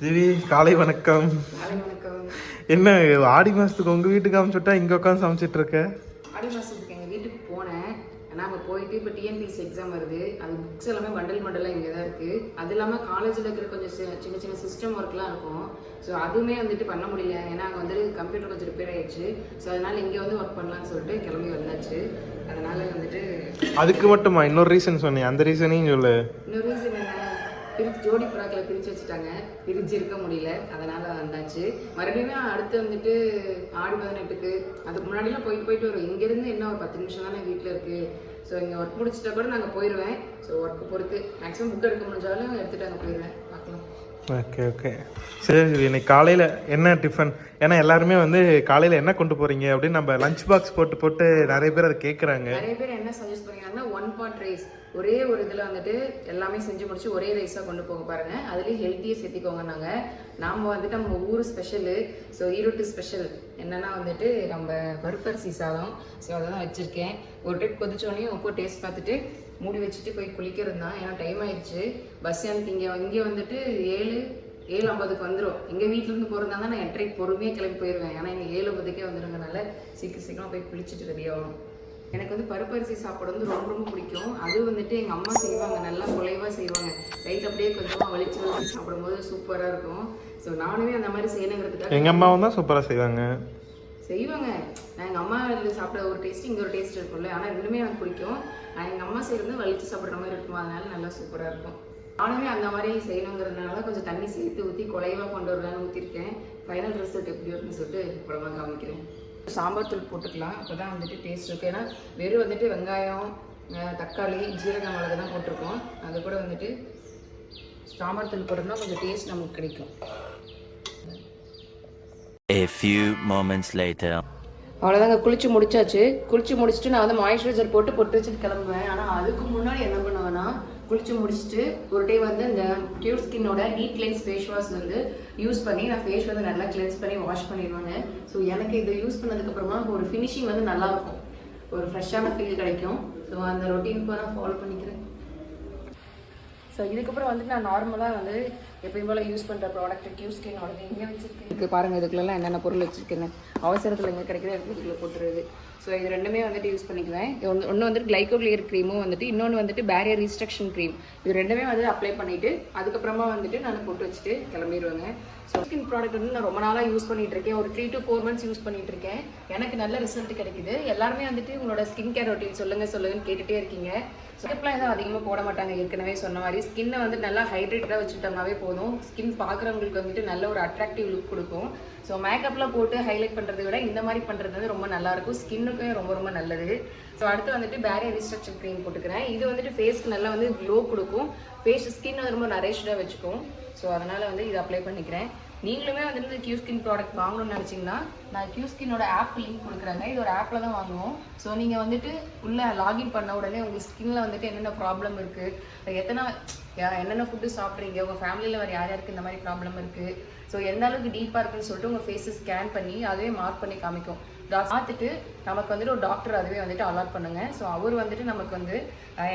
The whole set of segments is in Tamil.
ஜிவி காலை வணக்கம். காலை வணக்கம் என்ன ஆடி மாசத்துக்கு உங்க வீட்டுக்கு அமைச்சுட்டா இங்க உட்காந்து சமைச்சிட்டு இருக்க? ஆடி மாதத்துக்கு எங்கள் வீட்டுக்கு போனேன். அங்கே போயிட்டு இப்போ டிஎன்பிஎஸ்சி எக்ஸாம் வருது. அது புக்ஸ் எல்லாமே பண்டல் பண்டலாக இங்கே தான் இருக்குது அது இல்லாமல் காலேஜில் இருக்கிற கொஞ்சம் சின்ன சின்ன சிஸ்டம் ஒர்க்லாம் இருக்கும். ஸோ அதுவுமே வந்துட்டு பண்ண முடியல. ஏன்னா அங்கே வந்து கம்ப்யூட்டர் கொஞ்சம் ரிப்பேர் ஆயிடுச்சு. ஸோ அதனால் இங்கே வந்து ஒர்க் பண்ணலாம்னு சொல்லிட்டு கிளம்பி வந்தாச்சு. அதனால் வந்துட்டு அதுக்கு மட்டுமா? இன்னொரு ரீசன் சொன்னேன் அந்த ரீசனையும் சொல்லு. இன்னொரு ரீசன் என்ன பிரிச்சு ஜோடி புறாக்களை பிரித்து வச்சுட்டாங்க. பிரிச்சு இருக்க முடியல. அதனால வந்தாச்சு. மறுபடியும் அடுத்து வந்துட்டு ஆடி பதினெட்டுக்கு அதுக்கு முன்னாடிலாம் போயிட்டு போயிட்டு வரும் இங்கேருந்து என்ன ஒரு பத்து நிமிஷம் தானே வீட்டில் இருக்கு. ஸோ இங்கே ஒர்க் முடிச்சிட்டா கூட நாங்கள் போயிடுவேன் ஸோ ஒர்க்கு பொறுத்து மேக்ஸிமம் புக் எடுக்க முடிஞ்சாலும் எடுத்துட்டு அங்கே போயிடுவேன் பார்க்கலாம். ஓகே ஓகே சரி சரி. இன்னைக்கு காலையில என்ன டிஃபன் ஏன்னா எல்லாருமே வந்து காலையில என்ன கொண்டு போறீங்க அப்படின்னு நம்ம லஞ்ச் பாக்ஸ் போட்டு போட்டு நிறைய பேர் அதை கேட்குறாங்க நிறைய பேர் என்ன சஜஸ்ட் பண்ணீங்கன்னா ஒன் பாட் ரைஸ் ஒரே ஒரு இதில் வந்துட்டு எல்லாமே செஞ்சு முடிச்சு ஒரே ரைஸாக கொண்டு போக பாருங்க. அதுலேயும் ஹெல்த்தியை சேர்த்திக்கோங்க நாங்கள் நாம் வந்துட்டு நம்ம ஊர் ஸ்பெஷலு ஸோ ஈரோட்டு ஸ்பெஷல் என்னன்னா வந்துட்டு நம்ம பருப்பரிசி சாதம். ஸோ அதை தான் வச்சுருக்கேன். ஒரு டைம் கொதிச்சோடனே உப்பு டேஸ்ட் பார்த்துட்டு மூடி வச்சுட்டு போய் குளிக்கிறது தான். ஏன்னா டைம் ஆயிடுச்சு. பஸ் எனக்கு இங்கே இங்கே வந்துட்டு ஏழு ஏழு ஐம்பதுக்கு வந்துடும் எங்கள் வீட்டிலேருந்து போகிறதா நான் எட்டரைக்கு பொறுமையாக கிளம்பி போயிடுவேன் ஏன்னா இங்கே ஏழு ஐம்பதுக்கே வந்துருங்கனால சீக்கிரம் சீக்கிரம் போய் குளிச்சுட்டு ரெடி ஆகணும். எனக்கு வந்து பருப்பரிசி சாப்பாடு வந்து ரொம்ப ரொம்ப பிடிக்கும். அது வந்துட்டு எங்கள் அம்மா செய்வாங்க. நல்லா குலைவாக செய்வாங்க. ரைட் அப்படியே கொஞ்சமாக வலிச்சு வலிச்சு சாப்பிடும்போது சூப்பராக இருக்கும். ஸோ நானுமே அந்த மாதிரி செய்யணுங்கிறதுக்காக எங்க அம்மாவும் தான் சூப்பரா செய்வாங்க. செய்வாங்க. நான் எங்கள் அம்மா வீட்டில் சாப்பிட ஒரு டேஸ்ட் இங்கே ஒரு டேஸ்ட் இருக்கும்ல. ஆனால் ரெண்டுமே எனக்கு பிடிக்கும். நான் எங்கள் அம்மா செய்கிறது வலிச்சு சாப்பிட்ற மாதிரி இருக்கும்? அதனால நல்லா சூப்பராக இருக்கும். நானுமே அந்த மாதிரி செய்யணுங்கிறதுனால கொஞ்சம் தண்ணி சேர்த்து ஊற்றி குலைவாக கொண்டு வரலான்னு ஊற்றிருக்கேன் ஃபைனல் ரிசல்ட் எப்படி இருக்குன்னு சொல்லிட்டு குழம்பா காமிக்கிறேன். சாம்பார் தூள் போட்டுக்கலாம். அப்போ தான் வந்துட்டு டேஸ்ட் இருக்கும் ஏன்னா வெறும் வந்துட்டு வெங்காயம் தக்காளி ஜீரக மிளகு தான் போட்டிருக்கோம். அது கூட வந்துட்டு சாம்பார் தூள் போட்டோம்னா கொஞ்சம் டேஸ்ட் நமக்கு கிடைக்கும். A few moments later. அவ்வளோதாங்க குளிச்சு முடிச்சாச்சு. குளிச்சு முடிச்சுட்டு நான் வந்து மாய்ஸ்சரைசர் போட்டு பொட்டு வச்சுட்டு கிளம்புவேன். ஆனால் அதுக்கு முன்னாடி என்ன குளிச்சு முடிச்சுட்டு ஒரு டைம் வந்து இந்த கியூர் ஸ்கின்னோட டீப் கிளென்ஸ் ஃபேஸ் வாஷ் வந்து யூஸ் பண்ணி நான் ஃபேஸ் வந்து நல்லா கிளென்ஸ் பண்ணி வாஷ் பண்ணிடுவேங்க ஸோ எனக்கு இதை யூஸ் பண்ணதுக்கப்புறமா ஒரு ஃபினிஷிங் வந்து நல்லா இருக்கும். ஒரு ஃப்ரெஷ்ஷான ஃபீல் கிடைக்கும். ஸோ அந்த ரொட்டீன் நான் ஃபாலோ பண்ணிக்கிறேன். ஸோ இதுக்கப்புறம் வந்துட்டு நான் நார்மலாக வந்து எப்பயும் போல் யூஸ் பண்ணுற ப்ராடக்ட் கியூ ஸ்கின்னோடது எங்கே வச்சிருக்கேன். பாருங்கள் இதுக்குள்ளலாம் என்னென்ன பொருள் வச்சுருக்கேன் அவசரத்தில் எங்கே கிடைக்குதோ எடுத்து இதுக்குள்ள போட்டுருது ஸோ இது ரெண்டுமே வந்துட்டு யூஸ் பண்ணிக்குவேன். ஒன்று ஒன்று வந்துட்டு கிளைகோக்ளியர் க்ரீமும் வந்துட்டு இன்னொன்று வந்துட்டு பேரியர் ரீஸ்ட்ரக்ஷன் க்ரீம் இது ரெண்டுமே வந்து அப்ளை பண்ணிவிட்டு அதுக்கப்புறமா வந்துட்டு நான் போட்டு வச்சுட்டு கிளம்பிடுவேங்க ஸோ ஸ்கின் ப்ராடக்ட் வந்து நான் ரொம்ப நாளாக யூஸ் பண்ணிகிட்டு இருக்கேன் ஒரு three to four months use பண்ணிகிட்டு இருக்கேன் எனக்கு நல்ல ரிசல்ட் கிடைக்குது. எல்லாருமே வந்துட்டு உங்களோட ஸ்கின் கேர் ரொட்டீன் சொல்லுங்கள் சொல்லுங்கன்னு கேட்டுகிட்டே இருக்கீங்க. ஸ்டெப்லாம் எதுவும் அதிகமாக போட மாட்டாங்க ஏற்கனவே சொன்ன மாதிரி. ஸ்கின்னை வந்து நல்லா ஹைட்ரேட்டடாக வச்சுட்டோம்னாவே போதும். ஸ்கின் பார்க்குறவங்களுக்கு வந்துட்டு நல்ல ஒரு அட்ராக்டிவ் லுக் கொடுக்கும். ஸோ மேக்கப்லாம் போட்டு ஹைலைட் பண்ணுறதை விட இந்த மாதிரி பண்ணுறது வந்து ரொம்ப நல்லாயிருக்கும் ஸ்கின் ஸ்கின்னுக்கும் ரொம்ப ரொம்ப நல்லது. ஸோ அடுத்து வந்துட்டு பேரியர் ரிஸ்ட்ரக்சர் க்ரீம் போட்டுக்கிறேன். இது வந்துட்டு ஃபேஸ்க்கு நல்லா வந்து க்ளோ கொடுக்கும். ஃபேஸ் ஸ்கின் வந்து ரொம்ப நரேஷ்டாக வச்சுக்கும். ஸோ அதனால் வந்து இதை அப்ளை பண்ணிக்கிறேன். நீங்களுமே வந்துட்டு கியூ ஸ்கின் ப்ராடக்ட் வாங்கணும்னு நினச்சிங்கன்னா நான் கியூ ஸ்கின்னோட ஆப் லிங்க் கொடுக்குறேங்க. இது ஒரு ஆப்பில் தான் வாங்குவோம். ஸோ நீங்கள் வந்துட்டு உள்ளே லாகின் பண்ண உடனே உங்கள் ஸ்கின்னில் வந்துட்டு என்னென்ன ப்ராப்ளம் இருக்குது எத்தனை என்னென்ன ஃபுட்டு சாப்பிட்றீங்க? உங்கள் ஃபேமிலியில் வேறு யார் யாருக்கு இந்த மாதிரி ப்ராப்ளம் இருக்குது ஸோ எந்த அளவுக்கு டீப்பாக இருக்குன்னு சொல்லிட்டு உங்கள் ஃபேஸை ஸ்கேன் பண்ணி அதுவே மார்க் பண்ணி காமிக்கும். பார்த்துட்டு நமக்கு வந்துட்டு ஒரு டாக்டர் அதுவே வந்துட்டு அலாட் பண்ணுங்க. ஸோ அவர் வந்துட்டு நமக்கு வந்து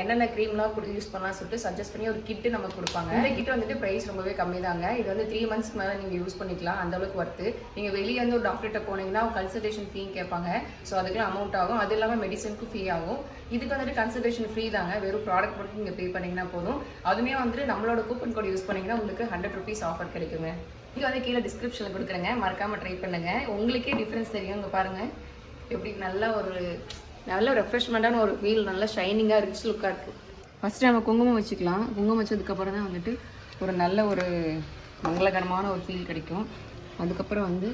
என்னென்ன க்ரீம்லாம் கொடுத்து யூஸ் பண்ணலாம் சொல்லிட்டு சஜஸ்ட் பண்ணி ஒரு கிட்டு நமக்கு கொடுப்பாங்க. இந்த கிட் வந்துட்டு ப்ரைஸ் ரொம்பவே கம்மி தாங்க இது வந்து த்ரீ மந்த்ஸ்க்கு மேலே நீங்கள் யூஸ் பண்ணிக்கலாம். அந்த அளவுக்கு ஒர்த்து நீங்கள் வெளியே வந்து ஒரு டாக்டர்கிட்ட போனீங்கன்னா கன்சல்டேஷன் ஃபீ கேட்பாங்க. ஸோ அதுக்கெல்லாம் அமௌண்ட் ஆகும். அது இல்லாமல் மெடிசனுக்கும் ஃப்ரீ ஆகும். இதுக்கு வந்துட்டு கன்சல்டேஷன் ஃப்ரீ தாங்க. வெறும் ப்ராடக்ட் மட்டும் நீங்கள் பே பண்ணிங்கன்னா போதும். அதுவுமே வந்துட்டு நம்மளோட கூப்பன் கோட் யூஸ் பண்ணிங்கன்னா உங்களுக்கு ஹண்ட்ரட் ருபீஸ் ஆஃபர் கிடைக்குங்க. இங்கே வந்து கீழே டிஸ்கிரிப்ஷனில் கொடுக்குறேங்க. மறக்காமல் ட்ரை பண்ணுங்க. உங்களுக்கே டிஃப்ரென்ஸ் தெரியும். இங்கே பாருங்கள் எப்படி நல்ல ஒரு நல்ல ரெஃப்ரெஷ்மெண்ட்டான ஒரு ஃபீல் நல்ல ஷைனிங்காக ரிச் லுக்காக இருக்குது ஃபஸ்ட்டு நம்ம குங்குமம் வச்சுக்கலாம். குங்குமம் வச்சதுக்கப்புறம் தான் வந்துட்டு ஒரு நல்ல ஒரு மங்களகரமான ஒரு ஃபீல் கிடைக்கும். அதுக்கப்புறம் வந்து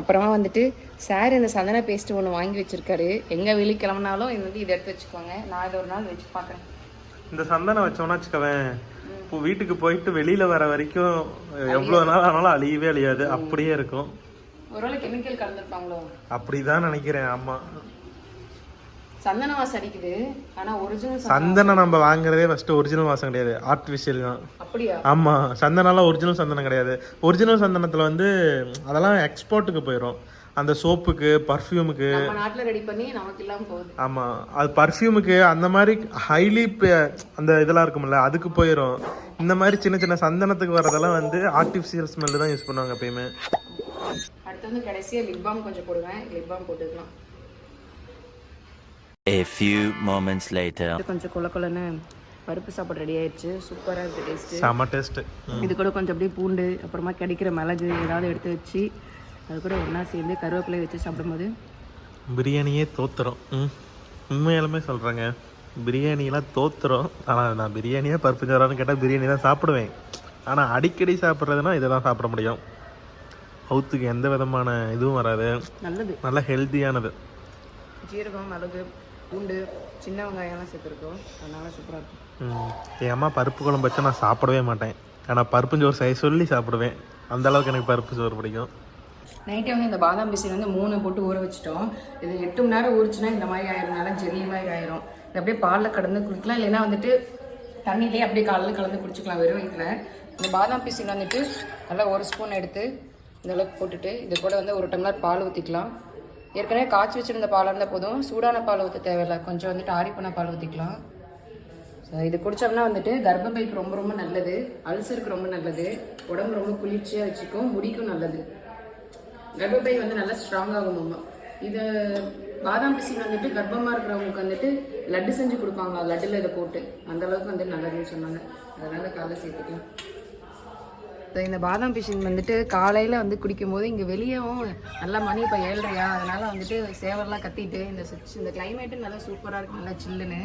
அப்புறமா வந்துட்டு சார் இந்த சந்தன பேஸ்ட்டு ஒன்று வாங்கி வச்சுருக்காரு. எங்கே வெளியே கிளம்புனாலும் இது வந்து இதை எடுத்து வச்சுக்கோங்க. நான் இதை ஒரு நாள் வச்சு பார்க்குறேன். இந்த சந்தனம் வச்சோன்னா வச்சுக்கவேன். வீட்டுக்கு போயிட்டு வெளியில வர வரைக்கும் எவ்வளவு நாள் ஆனாலும் அழியவே அழியாது. அப்படியே இருக்கும். ஒருவேளை கெமிக்கல் கலந்துருப்பாங்களோ? அப்படிதான் நினைக்கிறேன் ஆமா. சந்தன வாசம் அடிக்குது. ஆனால் ஒரிஜினல் சந்தனம் நம்ம வாங்குறதே ஃபர்ஸ்ட் ஒரிஜினல் வாசம் கிடையாது. ஆர்டிஃபிஷியல் தான். அப்படியா? ஆமா. சந்தனம்லாம் ஒரிஜினல் சந்தனம் கிடையாது. ஒரிஜினல் சந்தனத்துல வந்து அதெல்லாம் எக்ஸ்போர்ட்டுக்கு போயிடும் அந்த சோப்புக்கு பர்ஃப்யூமுக்கு நம்ம நாட்டுல ரெடி பண்ணி நமக்கு இல்லாம போகுது. ஆமாம் அது பர்ஃப்யூமுக்கு அந்த மாதிரி ஹைலி அந்த இதெல்லாம் இருக்கும்ல அதுக்கு போயிடும் இந்த மாதிரி சின்ன சின்ன சந்தனத்துக்கு வரதெல்லாம் வந்து ஆர்டிஃபிஷியல் ஸ்மெல்லு தான் யூஸ் பண்ணுவாங்க எப்பயுமே. அடுத்து வந்து கடைசியா லிப் பாம் கொஞ்சம் போடுவேன். லிப் பாம் போட்டுக்கலாம். A few moments later. இது கொஞ்சம் கொல கொலன்னு பருப்பு சாப்பாடு ரெடி ஆயிடுச்சு சூப்பரா இருக்கு டேஸ்ட் செம டேஸ்ட்டு இது கூட கொஞ்சம் அப்படியே பூண்டு அப்புறமா கிடைக்கிற மிளகு ஏதாவது எடுத்து வச்சு அது கூட ஒன்றா சேர்ந்து கருவேப்பிலை வச்சு சாப்பிடும்போது பிரியாணியே தோத்துறோம் ம். உண்மையாலுமே சொல்கிறேங்க பிரியாணியெல்லாம் தோத்துறோம் ஆனால் நான் பிரியாணியே பருப்பு சோறான்னு கேட்டால் பிரியாணி தான் சாப்பிடுவேன். ஆனால் அடிக்கடி சாப்பிட்றதுனா இதை தான் சாப்பிட முடியும். ஹவுத்துக்கு எந்த விதமான இதுவும் வராது. நல்லது. நல்ல ஹெல்த்தியானது ஜீரகம் மிளகு பூண்டு சின்ன வெங்காயம்லாம் சேர்த்துருக்கோம். அதனால சூப்பராக இருக்கும். என் அம்மா பருப்பு குழம்பு வச்சா நான் சாப்பிடவே மாட்டேன். ஆனால் பருப்பு சோறு செய்ய சொல்லி சாப்பிடுவேன். அந்த அளவுக்கு எனக்கு பருப்பு சோறு பிடிக்கும். நைட்டே வந்து இந்த பாதாம் பிசின் வந்து மூணு போட்டு ஊற வச்சிட்டோம். இது எட்டு மணி நேரம் ஊறிச்சுன்னா இந்த மாதிரி ஆயிரும் நல்லா ஜெல்லி மாதிரி ஆயிரும். இது அப்படியே பாலில் கடந்து குடிக்கலாம். இல்லைன்னா வந்துட்டு தண்ணியிலே அப்படியே காலையில் கலந்து குடிச்சிக்கலாம். வெறும் வயிற்றுல இந்த பாதாம் பிசின் வந்துட்டு நல்லா ஒரு ஸ்பூன் எடுத்து இந்த அளவுக்கு போட்டுட்டு இது கூட வந்து ஒரு டம்ளர் பால் ஊற்றிக்கலாம் ஏற்கனவே காய்ச்சி வச்சுருந்த பாலாக இருந்தால் போதும். சூடான பால் ஊற்ற தேவையில்லை. கொஞ்சம் வந்துட்டு ஆறி பண்ண பால் ஊற்றிக்கலாம் ஸோ இது குடித்தோம்னா வந்துட்டு கர்ப்பப்பைக்கு ரொம்ப ரொம்ப நல்லது. அல்சருக்கு ரொம்ப நல்லது. உடம்பு ரொம்ப குளிர்ச்சியாக வச்சுக்கும் முடிக்கும் நல்லது. கர்ப்பப்பை வந்து நல்லா ஸ்ட்ராங் ஆகும் இதை இது பாதாம் பிசின் வந்துட்டு கர்ப்பமாக இருக்கிறவங்களுக்கு வந்துட்டு லட்டு செஞ்சு கொடுப்பாங்க லட்டில் இதை போட்டு. அந்த அளவுக்கு வந்து நல்லதுன்னு சொன்னாங்க. அதனால காலை சேர்த்துக்கலாம். இப்போ இந்த பாதாம் பிஷின் வந்துட்டு காலையில் வந்து குடிக்கும்போது இங்கே வெளியவும் நல்லா மணி இப்போ ஏழ்றையா அதனால் வந்துட்டு சேவரெலாம் கத்திட்டு இந்த சுவிட்ச் இந்த கிளைமேட்டு நல்லா சூப்பராக இருக்குது நல்லா சில்லுன்னு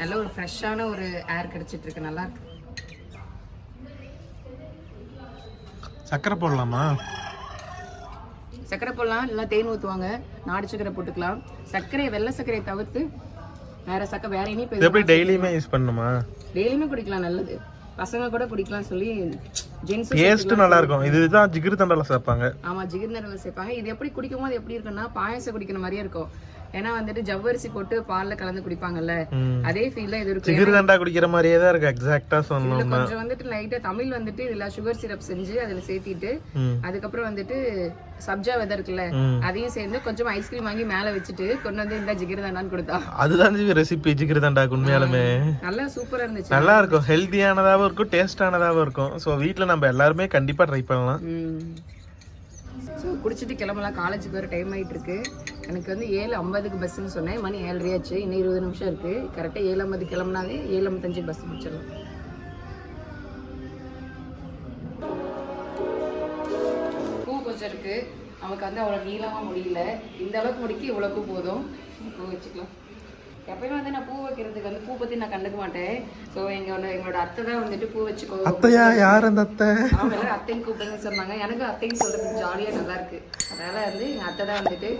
நல்ல ஒரு ஃப்ரெஷ்ஷான ஒரு ஏர் கிடச்சிட்ருக்கு நல்லாயிருக்கு நல்லா சக்கரை போடலாமா? சர்க்கரை போடலாம் இல்லைனா தேன் ஊற்றுவாங்க நாடு சர்க்கரை போட்டுக்கலாம். சர்க்கரை வெள்ளை சர்க்கரையை தவிர்த்து வேற சக்கரை வேற இனிப்பு எப்படி டெய்லியுமே யூஸ் பண்ணணுமா டெய்லியுமே குடிக்கலாம் நல்லது. பசங்க கூட குடிக்கலாம் சொல்லி ஜென்ஸ் டேஸ்ட்டு நல்லா இருக்கும் இதுதான் ஜிகிரு தண்டால சேர்ப்பாங்க. ஆமா ஜிகிர்னரில் சேர்ப்பாங்க. இது எப்படி குடிக்கும் போது எப்படி இருக்குன்னா பாயாசம் குடிக்கிற மாதிரியே இருக்கும். ஏன்னா வந்துட்டு ஜவ்வரிசி போட்டு பால்ல கலந்து குடிப்பாங்கல்ல. அதே ஃபீல்ல இது இருக்கு ஜிகிரு தண்டா குடிக்கிற மாதிரியே தான் இருக்கு எக்ஸாக்டா இதுல சொல்லணும்னா கொஞ்சம் வந்துட்டு லைட்டா தமிழ் வந்துட்டு இதுல சுகர் சிரப் செஞ்சு அதுல சேர்த்திட்டு. அதுக்கப்புறம் வந்துட்டு சப்ஜா விதை இருக்குல்ல. அதையும் சேர்ந்து கொஞ்சம் ஐஸ்கிரீம் வாங்கி மேல வச்சுட்டு கொண்டு வந்து இந்த ஜிகிர்தாண்டான்னு கொடுத்தா. அதுதான் ரெசிபி ஜிகிரு தண்டாக்கு உண்மையாலுமே. நல்லா சூப்பரா இருந்துச்சு. நல்லா இருக்கும் ஹெல்த்தியானதாகவும் இருக்கும் டேஸ்டானதாகவும் இருக்கும். ஸோ வீட்டில் நம்ம எல்லாருமே கண்டிப்பாக ட்ரை பண்ணலாம். ஸோ குடிச்சிட்டு கிளம்பலாம். காலேஜுக்கு வர டைம் ஆயிட்டு இருக்கு எனக்கு வந்து ஏழு ஐம்பதுக்கு பஸ்ஸுன்னு சொன்னேன். மணி ஏழரையாச்சு இன்னும் இருபது நிமிஷம் இருக்கு. கரெக்டாக ஏழு ஐம்பது கிளம்புனாவே ஏழு ஐம்பத்தஞ்சு பஸ் முடிச்சிடலாம். பூ கொஞ்சம் இருக்கு. நமக்கு வந்து அவ்வளோ நீளமாக முடியல. இந்த அளவுக்கு முடிக்க இவ்வளோ பூ போதும். பூ வச்சுக்கலாம். எப்பயுமே வந்து நான் பூ வைக்கிறதுக்கு வந்து பூ பற்றி நான் கண்டுக்க மாட்டேன். ஸோ எங்களோட எங்களோட அத்தை தான் வந்துட்டு பூ வச்சுக்கோ. அத்தையா? யார் அந்த அத்தை? அவங்க எல்லாரும் அத்தைன்னு கூப்பிடுங்க சொன்னாங்க. எனக்கு அத்தைன்னு சொல்றதுக்கு ஜாலியா நல்லா இருக்கு. அதனால வந்து எங்க அத்தை தான் வந்துட்டு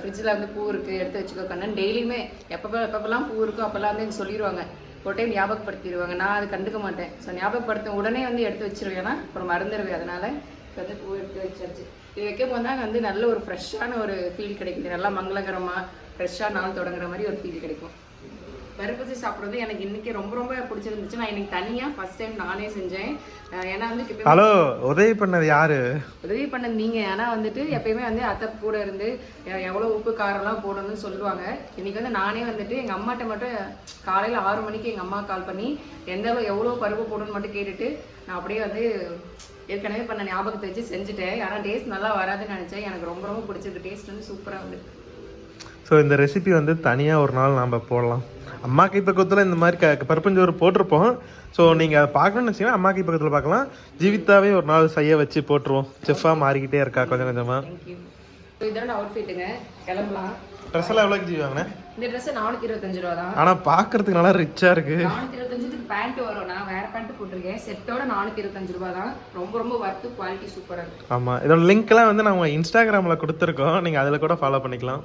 ஃப்ரிட்ஜில் வந்து பூ இருக்கு எடுத்து வச்சுக்கோ கண்ணன். டெய்லியுமே எப்பப்போ எப்பப்பெல்லாம் பூ இருக்கோ அப்பெல்லாம் வந்து எனக்கு சொல்லிடுவாங்க ஒரு டைம் ஞாபகப்படுத்திடுவாங்க. நான் அது கண்டுக்க மாட்டேன். ஸோ ஞாபகப்படுத்த உடனே வந்து எடுத்து வச்சிருவேன்னா அப்புறம் மறந்துடுவேன் அதனால இப்போ வந்து பூ எடுத்து வச்சாச்சு. இது வைக்கும் போது தான் வந்து நல்ல ஒரு ஃப்ரெஷ்ஷான ஒரு ஃபீல் கிடைக்குது. நல்லா மங்களகரமா ஃப்ரெஷ்ஷாக நாள் தொடங்குற மாதிரி ஒரு ஃபீல் கிடைக்கும். பருப்பசி சாப்பிட்றது எனக்கு இன்னைக்கு ரொம்ப ரொம்ப பிடிச்சிருந்துச்சு நான் இன்னைக்கு தனியா ஃபர்ஸ்ட் டைம் நானே செஞ்சேன். ஏன்னா வந்து ஹலோ உதவி பண்ணது யாரு? உதவி பண்ணது நீங்க. ஆனா வந்துட்டு எப்பயுமே வந்து அத்தை கூட இருந்து எ- எவ்வளவு உப்பு காரம்லாம் போடணும்னு சொல்லுவாங்க. இன்னைக்கு வந்து நானே வந்துட்டு எங்க அம்மாட்ட மட்டும் காலையில ஆறு மணிக்கு எங்க அம்மா கால் பண்ணி எந்த அளவு எவ்வளவு பருப்பு போடணும்னு மட்டும் கேட்டுட்டு நான் அப்படியே வந்து ஏற்கனவே பண்ண ஞாபகத்தை வச்சு செஞ்சுட்டேன். ஆனா டேஸ்ட் நல்லா வராதுன்னு நினைச்சேன். எனக்கு ரொம்ப ரொம்ப பிடிச்சிருக்கு டேஸ்ட் வந்து சூப்பரா வந்து ஸோ இந்த ரெசிபி வந்து தனியாக ஒரு நாள் நாம் போடலாம். அம்மா கை பக்கத்தில் இந்த மாதிரி க பருப்பஞ்சோறு போட்டிருப்போம். ஸோ நீங்கள் அதை பார்க்கணும்னு வச்சிங்கன்னா அம்மா பக்கத்தில் பார்க்கலாம். ஜீவிதாவே ஒரு நாள் செய்ய வச்சு போட்டுருவோம். செஃப்பாக மாறிக்கிட்டே இருக்கா கொஞ்சம் கொஞ்சமாக இதோட அவுட்ஃபிட்டுங்க கிளம்பலாம். ட்ரெஸ் எல்லாம் எவ்வளோக்கு ஜீவி வாங்கினேன் இந்த ட்ரெஸ் நானூத்தி இருபத்தஞ்சு ரூபா தான். ஆனால் பார்க்கறதுக்கு நல்லா ரிச்சாக இருக்குது நானூத்தி இருபத்தஞ்சுக்கு பேண்ட் வரும். நான் வேற பேண்ட் போட்டிருக்கேன். செட்டோட நானூத்தி இருபத்தஞ்சு ரூபாய் தான். ரொம்ப ரொம்ப ஒர்த்து குவாலிட்டி சூப்பரா இருக்கு. ஆமாம் இதோட லிங்க்லாம் வந்து நம்ம இன்ஸ்டாகிராமில் கொடுத்துருக்கோம். நீங்கள் அதில் கூட ஃபாலோ பண்ணிக்கலாம்.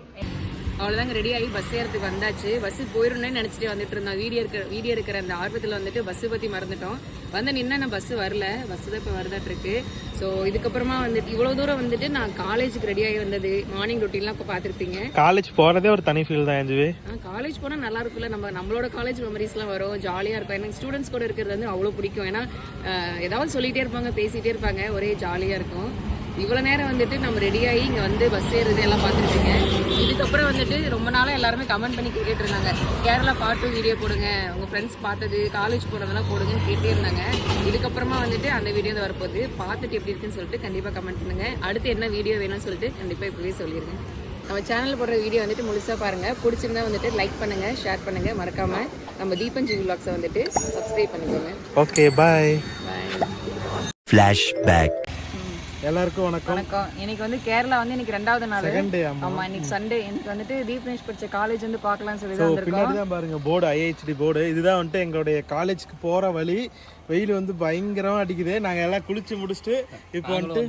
அவ்வளோதாங்க ரெடி ஆகி பஸ் ஏறதுக்கு வந்தாச்சு. பஸ் போயிடணும்னு நினச்சிட்டு வந்துட்டு இருந்தோம். வீடியோ இருக்கிற வீடியோ இருக்கிற அந்த ஆர்வத்தில் வந்துட்டு பஸ்ஸை பற்றி மறந்துட்டோம். வந்து நின்று நான் பஸ் வரல. பஸ் தான் இப்போ வரதாட்டு இருக்கு. ஸோ இதுக்கப்புறமா வந்துட்டு இவ்வளோ தூரம் வந்துட்டு நான் காலேஜுக்கு ரெடி ஆகி வந்தது. மார்னிங் ரொட்டீன்லாம் இப்போ பார்த்துருப்பீங்க. காலேஜ் போகிறதே ஒரு தனி ஃபீல் தான் எஞ்சுவே காலேஜ் போனால் நல்லா இருக்கும்ல. நம்ம நம்மளோட காலேஜ் மெமரிஸ்லாம் வரும். ஜாலியாக இருக்கும். எனக்கு ஸ்டூடெண்ட்ஸ் கூட இருக்கிறது வந்து அவ்வளோ பிடிக்கும். ஏன்னா ஏதாவது சொல்லிகிட்டே இருப்பாங்க பேசிகிட்டே இருப்பாங்க. ஒரே ஜாலியாக இருக்கும். இவ்வளோ நேரம் வந்துட்டு நம்ம ரெடியாகி இங்கே வந்து பஸ் ஏறுறது எல்லாம் பார்த்துருப்பீங்க. இதுக்கப்புறம் வந்துட்டு ரொம்ப நாளாக எல்லாருமே கமெண்ட் பண்ணி கேட்டுட்டு இருந்தாங்க கேரளா பாட்டு வீடியோ போடுங்க. உங்கள் ஃப்ரெண்ட்ஸ் பார்த்தது காலேஜ் போனதெல்லாம் போடுங்கன்னு கேட்டே இருந்தாங்க. இதுக்கப்புறமா வந்துட்டு அந்த வீடியோ தான் வரப்போகுது. பார்த்துட்டு எப்படி இருக்குன்னு சொல்லிட்டு கண்டிப்பாக கமெண்ட் பண்ணுங்க. அடுத்து என்ன வீடியோ வேணும்னு சொல்லிட்டு கண்டிப்பாக இப்போவே சொல்லிடுங்க. நம்ம சேனலில் போடுற வீடியோ வந்துட்டு முழுசாக பாருங்கள் பிடிச்சிருந்தா வந்துட்டு லைக் பண்ணுங்கள் ஷேர் பண்ணுங்கள் மறக்காமல் நம்ம தீபன் ஜி விலாக்ஸை வந்துட்டு சப்ஸ்கிரைப் பண்ணிக்கோங்க. Okay bye bye Flashback. எல்லாருக்கும் வணக்கம். வணக்கம். இன்னைக்கு வந்து கேரளா வந்து இன்னைக்கு ரெண்டாவது நாள். Second day, ஆமா. இன்னைக்கு சண்டே இன்னைக்கு வந்துட்டு தீப்னேஷ் படிச்ச காலேஜ் வந்து பார்க்கலாம்னு சொல்லி தான் பின்னாடி தான் பாருங்க போர்டு ஐஹெச்டி போர்டு இதுதான் வந்துட்டு எங்களுடைய காலேஜ்க்கு போற வழி. வெயில் வந்து பயங்கரமா அடிக்குது. நாங்க எல்லாம் குளிச்சு முடிச்சுட்டு இப்போ வந்துட்டு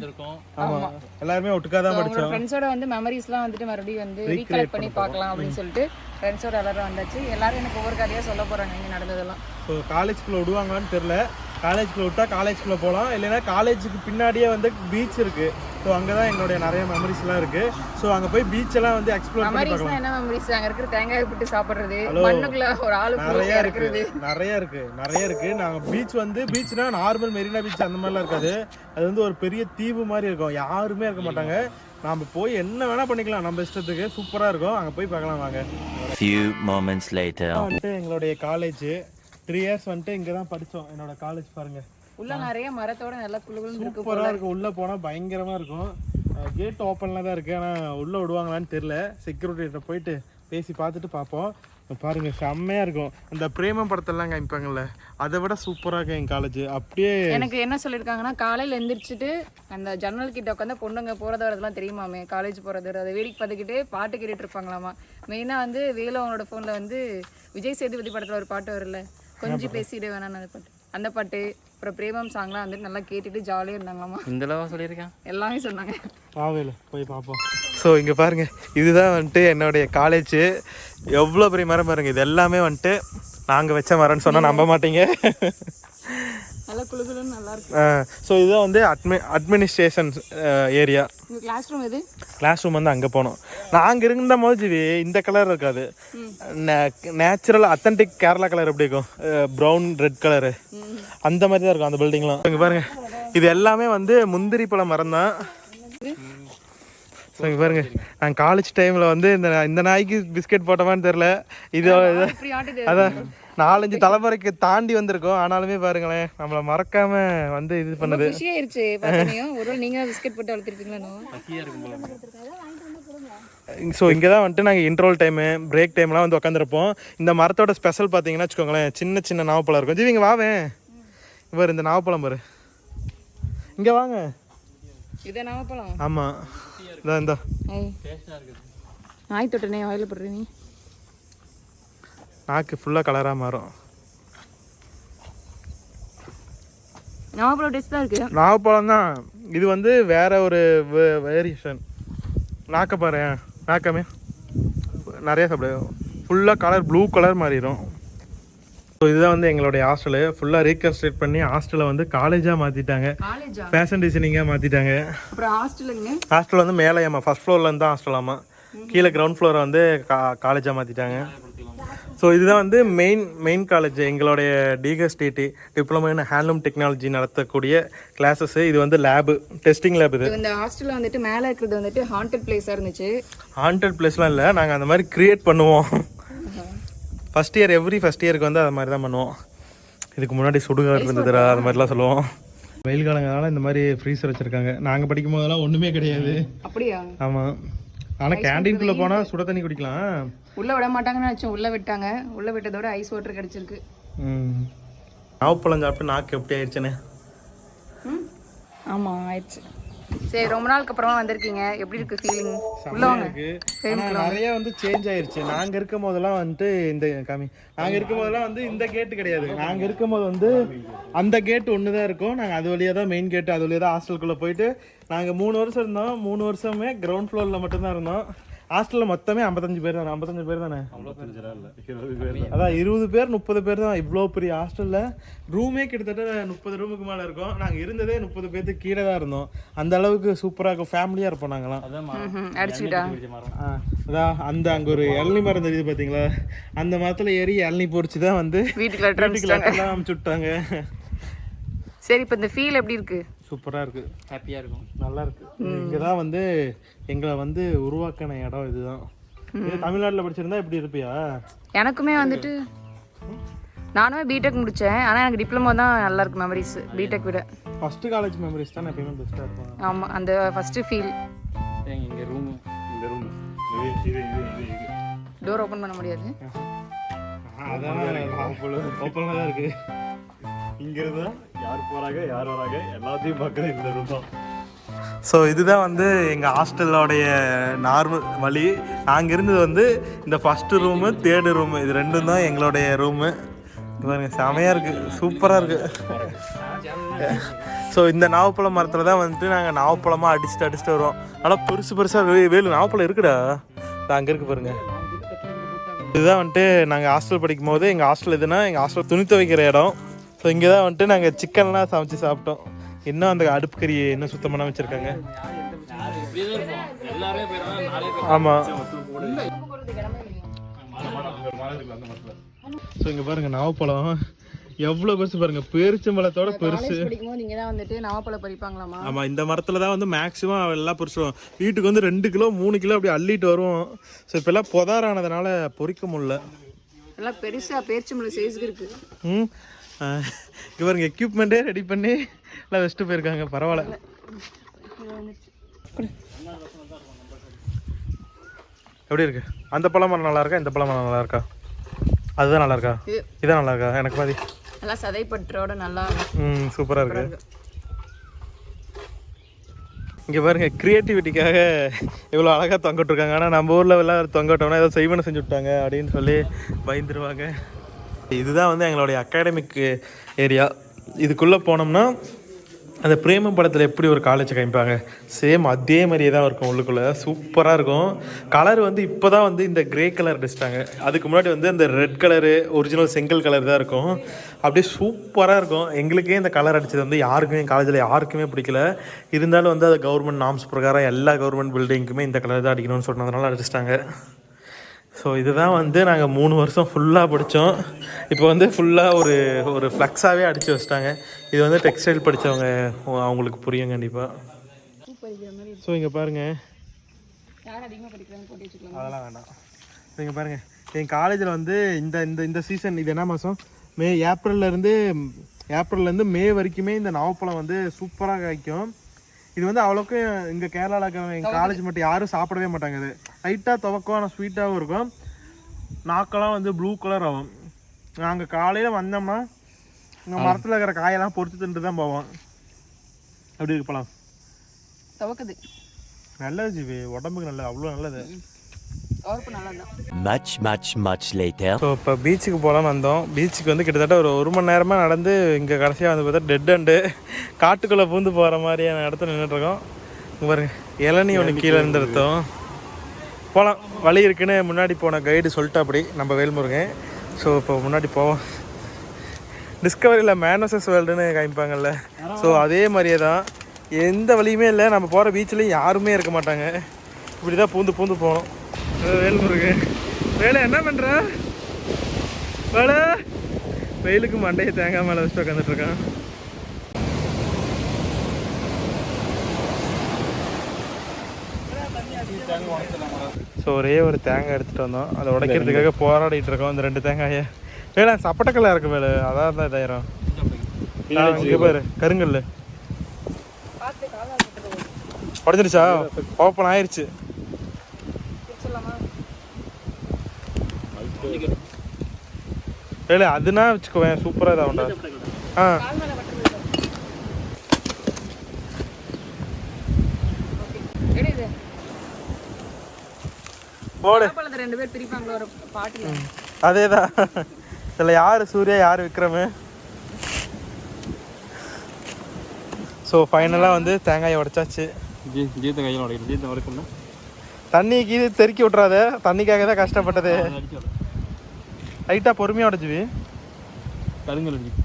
ஆமா. எல்லாருமே ஒட்டுக்கா தான் படிச்சோம். ஃப்ரெண்ட்ஸோட வந்து மெமரிஸ்லாம் வந்துட்டு மறுபடியும் வந்து ரீகலெக்ட் பண்ணி பார்க்கலாம். அப்படின்னு சொல்லிட்டு ஃப்ரெண்ட்ஸோட எல்லாரும் வந்தாச்சு. எல்லாரும் எனக்கு ஒவ்வொரு கதையா சொல்ல போறாங்க இங்க நடந்ததெல்லாம். ஸோ காலேஜ்குள்ள விடுவாங்களான்னு தெரில காலேஜ்குள்ள விட்டா காலேஜ்குள்ள போகலாம். இல்லைன்னா காலேஜுக்கு பின்னாடியே வந்து பீச் இருக்கு. ஸோ அங்கே தான் எங்களுடைய நிறைய மெமரிஸ்லாம் இருக்கு. ஸோ அங்கே போய் பீச் எல்லாம் வந்து எக்ஸ்ப்ளோர் பண்ணி பார்க்கலாம். என்ன மெமரிஸ் அங்க இருக்கிற தேங்காய் போட்டு சாப்பிடுறது மண்ணுக்குள்ள ஒரு ஆளு நிறைய ஃபுல்லா இருக்கு. இருக்கிறது நிறைய இருக்கு. நிறைய இருக்கு. நாங்க பீச் வந்து பீச்னா நார்மல் மெரினா பீச் அந்த மாதிரிலாம் இருக்காது. அது வந்து ஒரு பெரிய தீவு மாதிரி இருக்கும். யாருமே இருக்க மாட்டாங்க. நாம போய் என்ன வேணா பண்ணிக்கலாம். நம்ம இஷ்டத்துக்கு சூப்பரா இருக்கும். அங்க போய் பார்க்கலாம் வாங்க. Few moments later. எங்களுடைய காலேஜ் த்ரீ இயர்ஸ் வந்துட்டு இங்க தான் படிச்சோம். என்னோட காலேஜ் பாருங்க. உள்ள நிறைய மரத்தோட நல்லா குளு குளுன்னு இருக்கு சூப்பரா இருக்கும் உள்ள போனா பயங்கரமா இருக்கும். கேட் ஓப்பன்ல தான் இருக்கு. ஆனா உள்ள விடுவாங்களான்னு தெரியல. செக்யூரிட்டிகிட்ட போயிட்டு பேசி பார்த்துட்டு பார்ப்போம். பாருங்க செம்மையா இருக்கும். அந்த பிரேமம் படத்தெல்லாம் காமிப்பாங்கல்ல அதை விட சூப்பரா இருக்கும் என் காலேஜ் அப்படியே எனக்கு என்ன சொல்லியிருக்காங்கன்னா காலையில் எந்திரிச்சிட்டு அந்த ஜன்னல் கிட்ட உட்காந்து பொண்ணுங்க போகிறது வரதெல்லாம் தெரியுமாமே? காலேஜ் போகிறது அதை வேடிக்கை பார்த்துக்கிட்டு பாட்டு கேட்டுட்டு இருப்பாங்களாமா? மெயினாக வந்து வேலு அவனோட ஃபோனில் வந்து விஜய் சேதுபதி படத்தில் ஒரு பாட்டு வரும்ல. கொஞ்சம் பேசிட்டு வேணாம் அந்த பாட்டு. அந்த பாட்டு அப்புறம் பிரேமம் சாங்லாம் வந்துட்டு நல்லா கேட்டுட்டு ஜாலியாக இருந்தாங்களாமா இந்தளவா சொல்லியிருக்கேன். எல்லாமே சொன்னாங்க. வாவேல போய் பார்ப்போம் ஸோ இங்கே பாருங்க இதுதான் வந்துட்டு என்னுடைய காலேஜ் எவ்வளோ பெரிய மரம் பாருங்க இது எல்லாமே வந்துட்டு நாங்கள் வச்ச மரம்னு சொன்னால் நம்ப மாட்டீங்க நல்லா குளு குளுன்னு நல்லா இருக்கு ஸோ இதுதான் வந்து அட்மி அட்மினிஸ்ட்ரேஷன் ஏரியா கிளாஸ் ரூம் எது? கிளாஸ் ரூம் வந்து அங்கே போனோம். நாங்கள் இருந்த போது ஜிவி இந்த கலர் இருக்காது. நேச்சுரல் அத்தன்டிக் கேரளா கலர் எப்படி இருக்கும்? ப்ரௌன் ரெட் கலரு அந்த மாதிரி தான் இருக்கும் அந்த பில்டிங்லாம் இங்கே பாருங்க. இது எல்லாமே வந்து முந்திரி பழம் மரம் தான். இங்கே பாருங்க. நாங்கள் காலேஜ் டைமில் வந்து இந்த இந்த நாய்க்கு பிஸ்கெட் போட்டோமான்னு தெரில இது அதான். நாலஞ்சு தலைமுறைக்கு தாண்டி வந்திருக்கோம். ஆனாலுமே பாருங்களேன் நம்மளை மறக்காம வந்து இது பண்ணது. பிஸ்கெட் போட்டு வளர்த்துருக்கீங்களா ஸோ இங்கே தான் வந்துட்டு நாங்கள் இன்ட்ரோல் டைமு பிரேக் டைம்லாம் வந்து உட்காந்துருப்போம் இந்த மரத்தோட ஸ்பெஷல் பார்த்தீங்கன்னா வச்சுக்கோங்களேன் சின்ன சின்ன நாவப்பழம் இருக்கும். ஜீவி இங்கே வாவேன் இவர் இந்த நாவப்பழம் பாரு. இங்கே வாங்க. இதை நாம போகலாம் ஆமாம் இதான் இந்தா நாய் தொட்டனே வாயில போடுற நீ. நாக்கு ஃபுல்லாக கலராக மாறும். டேஸ்ட் தான் நாவப்பழம் தான் இது வந்து வேற ஒரு வேரியேஷன் நாக்க பாரு நாக்கமே. நிறைய சாப்பிடு. ஃபுல்லாக கலர் ப்ளூ கலர் மாறிடும். ஸோ இதுதான் வந்து எங்களுடைய ஹாஸ்டலு ஃபுல்லாக ரீகன்ஸ்ட்ரக்ட் பண்ணி ஹாஸ்டலை வந்து காலேஜாக மாற்றிட்டாங்க காலேஜா ஃபேஷன் டிசைனிங்காக மாற்றிட்டாங்க அப்புறம் ஹாஸ்டலுங்க ஹாஸ்டல் வந்து மேலே ஏமா ஃபஸ்ட் ஃப்ளோர்லேருந்து தான் ஹாஸ்டல் ஆமாம் கீழே கிரவுண்ட் ஃப்ளோரை வந்து கா காலேஜாக மாற்றிட்டாங்க ஸோ இதுதான் வந்து மெயின் மெயின் காலேஜ் எங்களுடைய டிகஸ்டிடி டிப்ளமோ இன் ஹேண்ட்லூம் டெக்னாலஜி நடத்தக்கூடிய கிளாஸஸ் இது வந்து லேபு டெஸ்டிங் லேப் இது. இந்த ஹாஸ்டல்ல வந்துட்டு மேல இருக்கிறது வந்துட்டு ஹாண்டட் பிளேஸா இருந்துச்சு. ஹாண்டட் பிளேஸ்லாம் இல்லை. நாங்கள் அந்த மாதிரி க்ரியேட் பண்ணுவோம். ஃபஸ்ட் இயர் எவ்ரி ஃபஸ்ட் இயருக்கு வந்து அது மாதிரி தான் பண்ணுவோம். இதுக்கு முன்னாடி சுடுகாடு இருந்ததுடா அது மாதிரிலாம் சொல்லுவோம். வெயில் காலங்களால இந்த மாதிரி ஃப்ரீசர் வச்சுருக்காங்க. நாங்கள் படிக்கும் போதெல்லாம் ஒன்றுமே கிடையாது. அப்படியா? ஆமாம் ஆனால் கேண்டீன்குள்ளே போனால் சுட தண்ணி குடிக்கலாம். உள்ள விட மாட்டாங்கன்னு நினைச்சோம் உள்ள விட்டாங்க. உள்ள விட்டதோட ஐஸ் வாட்டர் கிடைச்சிருக்கு. ம். நாவப்பழம் சாப்பிட்டு நாக்கு எப்படி ஆயிடுச்சுன்னு? ஆமா ஆயிடுச்சு. சரி ரொம்ப நாளுக்கு அப்புறமா வந்திருக்கீங்க. எப்படி இருக்கு ஃபீலிங் உள்ள வாங்க. இருக்கு. ஆனா நிறைய வந்து சேஞ்ச் ஆயிருச்சு. நாங்க இருக்கும் போதெல்லாம் வந்துட்டு இந்த காமி நாங்க இருக்கும் போதெல்லாம் வந்து இந்த கேட் கிடையாது. நாங்க இருக்கும் போது வந்து அந்த கேட் ஒண்ணுதான் இருக்கும். நாங்க அது வழியா தான் மெயின் கேட் அது வழியா தான் ஹாஸ்டலுக்குள்ள போயிட்டு நாங்க மூணு வருஷம் இருந்தோம். மூணு வருஷமே கிரவுண்ட் ஃப்ளோர்ல மட்டும்தான் இருந்தோம். ஹாஸ்டல்ல மொத்தமே 55 பேர் தானே? 55 பேர் தானே? அதான் இருபது பேர் முப்பது பேர் தான். இவ்வளோ பெரிய ஹாஸ்டல்ல ரூமே கிட்டத்தட்ட முப்பது ரூமுக்கு மேல இருக்கும். நாங்க இருந்ததே முப்பது பேர்த்துக்கு கீழே தான் இருந்தோம். அந்த அளவுக்கு சூப்பரா இருக்கும். ஃபேமிலியா இருப்போம் நாங்களாம் அதான் அந்த அங்க ஒரு இளநி மரம் தெரியுது பாத்தீங்களா? அந்த மரத்துல ஏறி இளநி பொறிச்சு தான் வந்து வீட்டுக்கு அமுச்சு விட்டாங்க. சரி இப்போ இந்த ஃபீல் எப்படி இருக்கு? சூப்பராக இருக்குது ஹாப்பியாக இருக்கும். நல்லா இருக்கு. இங்கே தான் வந்து எங்களை வந்து உருவாக்கின இடம் இதுதான். இது தமிழ்நாட்டில் படிச்சிருந்தா இப்படி இருப்பியா? எனக்குமே வந்துட்டு நானுமே பிடெக் முடித்தேன் ஆனால் எனக்கு டிப்ளமோ தான் நல்லா இருக்கு மெமரிஸ் பிடெக் விட. ஃபர்ஸ்ட் காலேஜ் மெமரிஸ் தான் எப்பயுமே பெஸ்ட்டாக இருக்கும் ஆமாம் அந்த ஃபஸ்ட்டு ஃபீல் இங்கே ரூமு இந்த ரூம் டோர் ஓப்பன் பண்ண முடியாது. அதான் ஓப்பனாக தான் இருக்கு. இங்கிருந்து தான் யார் போறாங்க யார் வராங்க எல்லாத்தையும் பார்க்குறது இந்த ரூம் தான். ஸோ இதுதான் வந்து எங்கள் ஹாஸ்டலோடைய நார்மல் வழி. நாங்கள் இருந்தது வந்து இந்த ஃபஸ்ட்டு ரூமு தேர்டு ரூமு இது ரெண்டும் தான் எங்களுடைய ரூமு பாருங்க செமையாக இருக்குது சூப்பராக இருக்குது ஸோ இந்த நாவப்பழம் மரத்தில் தான் வந்துட்டு நாங்கள் நாவப்பழமாக அடிச்சுட்டு அடிச்சுட்டு வருவோம். ஆனால் பெருசு பெருசாக வேலு நாவப்பழம் இருக்குடா. அங்கே இருக்கு பாருங்க. இதுதான் வந்துட்டு நாங்கள் ஹாஸ்டல் படிக்கும் போது எங்கள் ஹாஸ்டல் எதுனா எங்கள் ஹாஸ்டல் துணி துவைக்கிற இடம். ஸோ இங்கே தான் வந்துட்டு நாங்கள் சிக்கன்லாம் சமைச்சு சாப்பிட்டோம். இன்னும் அந்த அடுப்பு கறி இன்னும் சுத்தம் பண்ணாம வச்சுருக்காங்க. ஆமாம் ஸோ இங்கே பாருங்க நாவப்பழம். எவ்வளோ பெருசு பாருங்க பேரிச்சம்பழத்தோட பெருசு. ஆமாம் இந்த மரத்தில் தான் வந்து மேக்ஸிமம் எல்லாம் பொறிச்சிடும் வீட்டுக்கு வந்து ரெண்டு கிலோ மூணு கிலோ அப்படி அள்ளிட்டு வருவோம். ஸோ இப்போல்லாம் புதாரானதுனால பொறிக்க முடியல. எல்லாம் பெருசாக பேரிச்சம்பழம் சைஸ்க்கு இருக்கு. ம். இங்கே பாருங்க எக்யூப்மெண்ட்டே ரெடி பண்ணி எல்லாம் வச்சுட்டு போயிருக்காங்க. பரவாயில்ல. எப்படி இருக்கு? அந்த பழம் மரம் நல்லா இருக்கா? இந்த பழம் மரம் நல்லா இருக்கா? அதுதான் நல்லா இருக்கா? இது. இதான் நல்லா இருக்கா? எனக்கு பாதி. நல்லா சதைப்பற்றோட நல்லா ம் சூப்பராக இருக்கு. இங்கே பாருங்க க்ரியேட்டிவிட்டிக்காக இவ்வளோ அழகாக தொங்கிட்டு இருக்காங்க. ஆனால் நம்ம ஊரில் எல்லாம் தொங்கட்டோம்னா ஏதோ செய்வனை செஞ்சு விட்டாங்க அப்படின்னு சொல்லி பயந்துருவாங்க. இதுதான் வந்து எங்களுடைய அகாடமிக் ஏரியா இதுக்குள்ளே போனோம்னா அந்த பிரேமம் படத்தில் எப்படி ஒரு காலேஜ் காமிப்பாங்க? சேம் அதே மாதிரியே தான் இருக்கும் உள்ளுக்குள்ளே. சூப்பராக இருக்கும். கலர் வந்து இப்போ தான் வந்து இந்த கிரே கலர் அடிச்சிட்டாங்க. அதுக்கு முன்னாடி வந்து அந்த ரெட் கலரு ஒரிஜினல் செங்கல் கலர் தான் இருக்கும். அப்படியே சூப்பராக இருக்கும். எங்களுக்கே இந்த கலர் அடித்தது வந்து யாருக்குமே காலேஜில் யாருக்குமே பிடிக்கல. இருந்தாலும் வந்து அது கவர்மெண்ட் நாம்ஸ் பிரகாரம் எல்லா கவர்மெண்ட் பில்டிங்க்குமே இந்த கலர் தான் அடிக்கணும்னு சொன்னதுனால அடிச்சிட்டாங்க. ஸோ இதுதான் வந்து நாங்கள் மூணு வருஷம் ஃபுல்லாக படித்தோம் இப்போ வந்து ஃபுல்லாக ஒரு ஒரு ஃப்ளக்ஸாகவே அடித்து வச்சிட்டாங்க. இது வந்து டெக்ஸ்டைல் படித்தவங்க அவங்களுக்கு புரியும் கண்டிப்பாக ஸோ இங்கே பாருங்கள் அதெல்லாம் வேண்டாம். ஸோ இங்கே பாருங்கள் என் காலேஜில் வந்து இந்த இந்த இந்த சீசன் இது என்ன மாதம் மே ஏப்ரல்லேருந்து ஏப்ரல்லேருந்து மே வரைக்குமே இந்த நாவப்பழம் வந்து சூப்பராக காய்க்கும். இது வந்து அவ்வளோக்கும் இங்கே கேரளாவில் இருக்கிறவங்க எங்கள் காலேஜ் மட்டும் யாரும் சாப்பிடவே மாட்டாங்க இது. லைட்டாக துவக்கம் ஆனால் ஸ்வீட்டாகவும் இருக்கும். நாக்கெல்லாம் வந்து ப்ளூ கலர் ஆகும். நாங்கள் காலையில் வந்தோம்னா இங்கே மரத்தில் இருக்கிற காயெல்லாம் பொறுத்து தின்ட்டு தான் போவோம். அப்படி இருக்கு பழம்? துவக்குது. நல்லது ஜிவி உடம்புக்கு நல்லது. அவ்வளோ நல்லது. கவர்ப்பு நல்லா தான் Much, much, much later. So இப்போ பீச்சுக்கு போகலான்னு வந்தோம். பீச்சுக்கு வந்து கிட்டத்தட்ட ஒரு ஒரு மணி நேரமாக நடந்து இங்கே கடைசியாக வந்து பார்த்தா டெட் அண்டு காட்டுக்குள்ளே பூந்து போகிற மாதிரியான இடத்துல நின்றுட்டுருக்கோம் இங்கே பாருங்க. இளநீ ஒன்று கீழே இருந்து எடுத்தோம். போகலாம் வழி இருக்குன்னு முன்னாடி போன கைடு சொல்லிட்டு அப்படி நம்ம வேல்முருகன். ஸோ இப்போ முன்னாடி போவோம். டிஸ்கவரியில் மேனசஸ் வேர்ல்டுன்னு காமிப்பாங்கல்ல. ஸோ அதே மாதிரியே தான். எந்த வழியுமே இல்லை. நம்ம போகிற பீச்லேயும் யாருமே இருக்க மாட்டாங்க. இப்படி தான் பூந்து பூந்து போகணும் வேல்முருகன். வேலை என்ன பண்ணுற வேலை? வெயிலுக்கு மண்டையை தேங்காய் மேலே வச்சுட்டு உட்காந்துட்டு ஸோ ஒரே ஒரு தேங்காய் எடுத்துகிட்டு வந்தோம். அதை உடைக்கிறதுக்காக போராடிட்டு இருக்கோம் இந்த ரெண்டு தேங்காயை. வேலை சப்பட்டக்கல்ல இருக்கு வேலை. அதான் தான் இதாயிரம் இங்கே பாரு கருங்கல் உடஞ்சிருச்சா? ஓப்பன் ஆயிருச்சு. வேலை அதுனா வச்சுக்குவேன் சூப்பராக இதாகும்டா. ஆ. போடு ரெண்டு பேர் பிரிப்பாங்களோ ஒரு பாட்டில் அதே தான் இதில் யார் சூர்யா யார் விக்ரமு ஸோ ஃபைனலாக வந்து தேங்காயை உடைச்சாச்சு ஜீ ஜீத்த கையில் உடைக்கணும் ஜீத்த உடைக்கணும் தண்ணி கீது தெருக்கி விட்றாத தண்ணிக்காக தான் கஷ்டப்பட்டது லைட்டாக பொறுமையாக உடச்சிவி கருங்கல் அடிச்சு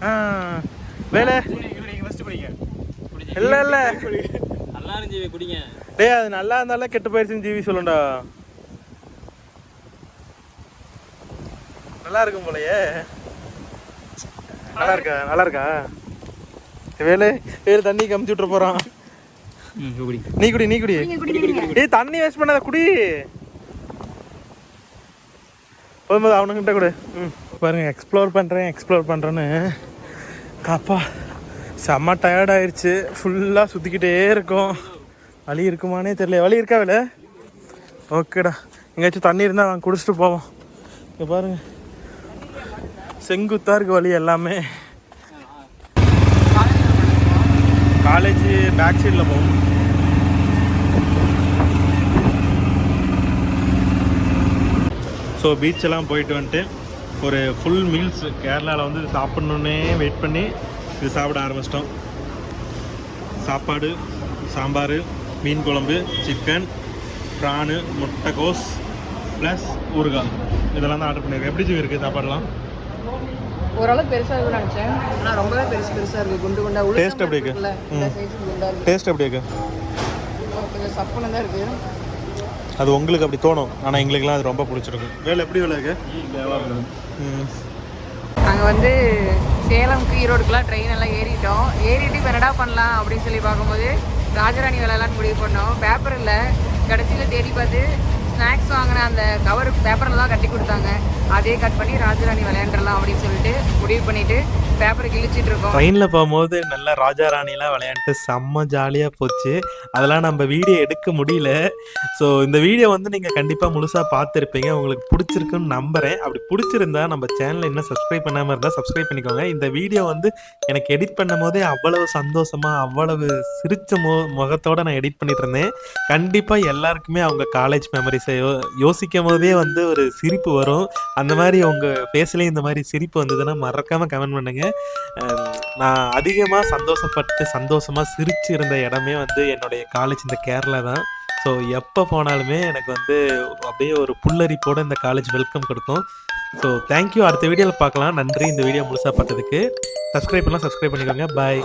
ஆ வேலை நீங்கள் ஃபஸ்ட்டு படிங்க இல்லை இல்லை. நல்லா இருந்துச்சு குடிங்க டேய் அது நல்லா இருந்தாலும் கெட்டு போயிடுச்சுன்னு ஜீவி சொல்லுண்டா நல்லா இருக்கும் போலயே. நல்லா இருக்கா? நல்லா இருக்கா? வேலு வேலு தண்ணி கமிச்சு விட்டுற போறான். நீ குடி நீ குடி. ஏய் தண்ணி வேஸ்ட் பண்ணாத குடி. போகும்போது அவனுங்கிட்ட கொடு. ம். பாருங்க எக்ஸ்ப்ளோர் பண்ணுறேன் எக்ஸ்ப்ளோர் பண்ணுறேன்னு காப்பா. செம்ம டயர்ட் ஆயிடுச்சு ஃபுல்லாக சுற்றிக்கிட்டே இருக்கோம். வலி இருக்குமானே தெரியல. வலி இருக்கா வேலை? ஓகேடா. எங்கேயாச்சும் தண்ணி இருந்தால் நாங்கள் குடிச்சிட்டு போவோம். இங்கே பாருங்கள் செங்குத்தாக இருக்குது வழி எல்லாமே. காலேஜ் பேக் சைடில் போவோம். ஸோ பீச்செல்லாம் போயிட்டு வந்துட்டு ஒரு ஃபுல் மீல்ஸ் கேரளாவில் வந்து சாப்பிட்ணுன்னே வெயிட் பண்ணி இது சாப்பிட ஆரம்பிச்சிட்டோம். சாப்பாடு சாம்பார் மீன் குழம்பு சிக்கன் ப்ரானு முட்டைக்கோஸ் ப்ளஸ் ஊறுகாய். இதெல்லாம் தான் ஆர்டர் பண்ணியிருக்கேன். எப்படி ஜீவி இருக்குது சாப்பாடுலாம்? ஓரளவுக்கு பெருசா இருக்கும்னு நினைச்சேன். ஆனா ரொம்பவே பெருசு பெருசா இருக்கு. குண்டு குண்டா உள்ள Taste எப்படி இருக்கு? டேஸ்ட் எப்படி இருக்கு? கொஞ்சம் சப்புன்னு தான் இருக்கு. அது உங்களுக்கு அப்படி தோணும். ஆனால் எங்களுக்குலாம் அது ரொம்ப பிடிச்சிருக்கும். வேலை எப்படி வேலை இருக்கு? ம் நாங்க வந்து சேலம்க்கு ஈரோடுக்குலாம் ட்ரெயின் எல்லாம் ஏறிட்டோம். ஏறிட்டு இப்போ என்னடா பண்ணலாம் அப்படின்னு சொல்லி பார்க்கும்போது ராஜராணி விளையாடலான்னு முடிவு பண்ணோம். பேப்பர் இல்லை. கடைசியில் தேடி பார்த்து ஸ்நாக்ஸ் வாங்கின அந்த கவர் பேப்பரில் தான் கட்டி கொடுத்தாங்க. அதே கட் பண்ணி ராஜராணி விளையாண்டுடலாம் அப்படின்னு சொல்லிட்டு முடிவு பண்ணிவிட்டு பேப்பரை கிழிச்சிட்டு இருக்கோம். ட்ரெயினில் போகும்போது நல்லா ராஜா ராணிலாம் விளையாண்டு செம்ம ஜாலியாக போச்சு. அதெல்லாம் நம்ம வீடியோ எடுக்க முடியல. ஸோ இந்த வீடியோ வந்து நீங்கள் கண்டிப்பாக முழுசாக பார்த்துருப்பீங்க. உங்களுக்கு பிடிச்சிருக்குன்னு நம்புகிறேன் அப்படி பிடிச்சிருந்தா நம்ம சேனலை இன்னும் சப்ஸ்கிரைப் பண்ணாமல் இருந்தால் சப்ஸ்கிரைப் பண்ணிக்கோங்க. இந்த வீடியோ வந்து எனக்கு எடிட் பண்ணும் போதே அவ்வளவு சந்தோஷமாக அவ்வளவு சிரிச்ச மு முகத்தோடு நான் எடிட் பண்ணிட்டு இருந்தேன். கண்டிப்பாக எல்லாருக்குமே அவங்க காலேஜ் மெமரிஸை யோ யோசிக்கும் போதே வந்து ஒரு சிரிப்பு வரும். அந்த மாதிரி உங்கள் ஃபேஸ்லேயும் இந்த மாதிரி சிரிப்பு வந்ததுன்னா மறக்காமல் கமெண்ட் பண்ணுங்கள் நான் அதிகமாக சந்தோஷப்பட்டு சந்தோஷமாக சிரிச்சு இருந்த இடமே வந்து என்னுடைய காலேஜ் இந்த கேரளா தான். ஸோ எப்போ போனாலுமே எனக்கு வந்து அப்படியே ஒரு புல்லரிப்போடு இந்த காலேஜ் வெல்கம் கொடுக்கும். ஸோ தேங்க்யூ அடுத்த வீடியோவில் பார்க்கலாம். நன்றி. இந்த வீடியோ முழுசாக பார்த்ததுக்கு. சப்ஸ்கிரைப் பண்ணலாம். சப்ஸ்கிரைப் பண்ணிக்கோங்க. பாய்